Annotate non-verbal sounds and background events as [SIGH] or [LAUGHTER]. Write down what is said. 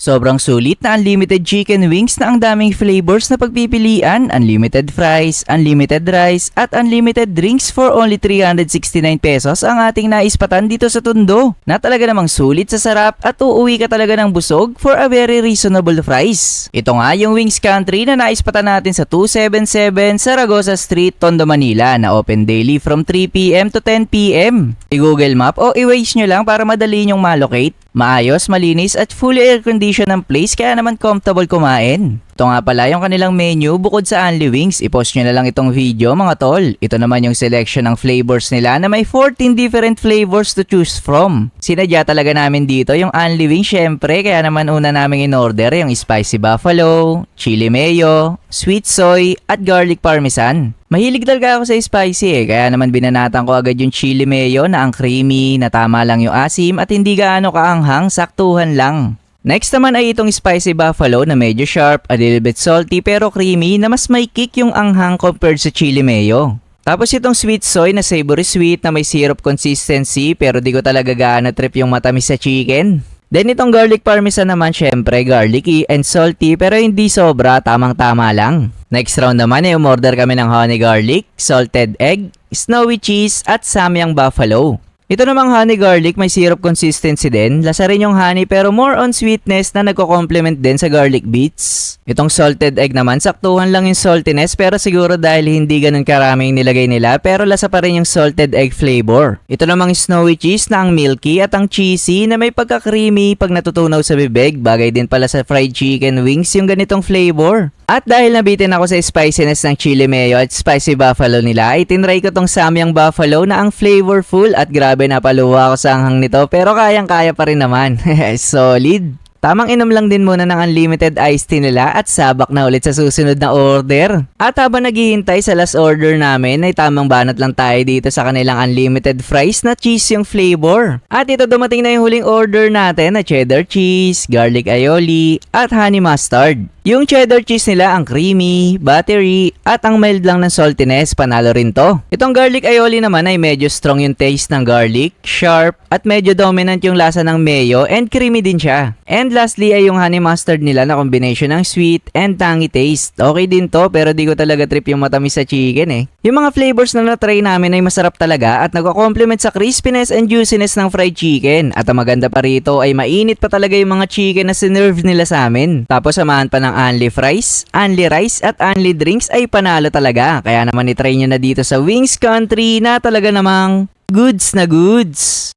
Sobrang sulit na unlimited chicken wings na ang daming flavors na pagpipilian, unlimited fries, unlimited rice, at unlimited drinks for only 369 pesos ang ating naispatan dito sa Tondo. Na talaga namang sulit sa sarap at uuwi ka talaga ng busog for a very reasonable price. Ito nga yung Wings Country na naispatan natin sa 277 Saragosa Street, Tondo, Manila na open daily from 3pm to 10pm. I-google map o i-waze nyo lang para madali nyong malocate. Maayos, malinis at fully air-conditioned ang place kaya naman comfortable kumain. Ito nga pala yung kanilang menu bukod sa Only Wings. I-post nyo na lang itong video mga tol. Ito naman yung selection ng flavors nila na may 14 different flavors to choose from. Sinadya talaga namin dito yung Only Wings syempre kaya naman una namin in-order yung Spicy Buffalo, Chili Mayo, Sweet Soy at Garlic Parmesan. Mahilig talaga ako sa spicy eh, kaya naman binanatan ko agad yung chili mayo na ang creamy, na tama lang yung asim at hindi gaano kaanghang, saktuhan lang. Next naman ay itong spicy buffalo na medyo sharp, a little bit salty pero creamy na mas may kick yung anghang compared sa chili mayo. Tapos itong sweet soy na savory sweet na may syrup consistency pero di ko talaga gaano trip yung matamis sa chicken. Then itong garlic parmesan naman syempre garlicky and salty pero hindi sobra, tamang tama lang. Next round naman ay umorder kami ng honey garlic, salted egg, snowy cheese at samyang buffalo. Ito namang honey garlic may syrup consistency din. Lasa rin yung honey pero more on sweetness na nagko-complement din sa garlic beets. Itong salted egg naman, saktuhan lang yung saltiness pero siguro dahil hindi ganun karaming nilagay nila pero lasa pa rin yung salted egg flavor. Ito namang snowy cheese na ang milky at ang cheesy na may pagka-creamy pag natutunaw sa bibig. Bagay din pala sa fried chicken wings yung ganitong flavor. At dahil nabitin ako sa spiciness ng chili mayo at spicy buffalo nila, ay tinry ko tong samyang buffalo na ang flavorful at grabe napaluwa ako sa anghang nito pero kayang-kaya pa rin naman. [LAUGHS] Solid! Tamang inom lang din muna ng unlimited iced tea nila at sabak na ulit sa susunod na order. At habang naghihintay sa last order namin ay tamang banat lang tayo dito sa kanilang unlimited fries na cheese yung flavor. At ito dumating na yung huling order natin na cheddar cheese, garlic aioli at honey mustard. Yung cheddar cheese nila ang creamy, buttery, at ang mild lang ng saltiness, panalo rin to. Itong garlic aioli naman ay medyo strong yung taste ng garlic, sharp, at medyo dominant yung lasa ng mayo and creamy din siya. And lastly ay yung honey mustard nila na combination ng sweet and tangy taste. Okay din to pero di ko talaga trip yung matamis sa chicken eh. Yung mga flavors na na-try namin ay masarap talaga at nagko-complement sa crispiness and juiciness ng fried chicken. At ang maganda pa rito ay mainit pa talaga yung mga chicken na sinerve nila sa amin. Tapos samahan pa ng only fries, only rice at only drinks ay panalo talaga. Kaya naman itry nyo na dito sa Wings Country na talaga namang goods na goods.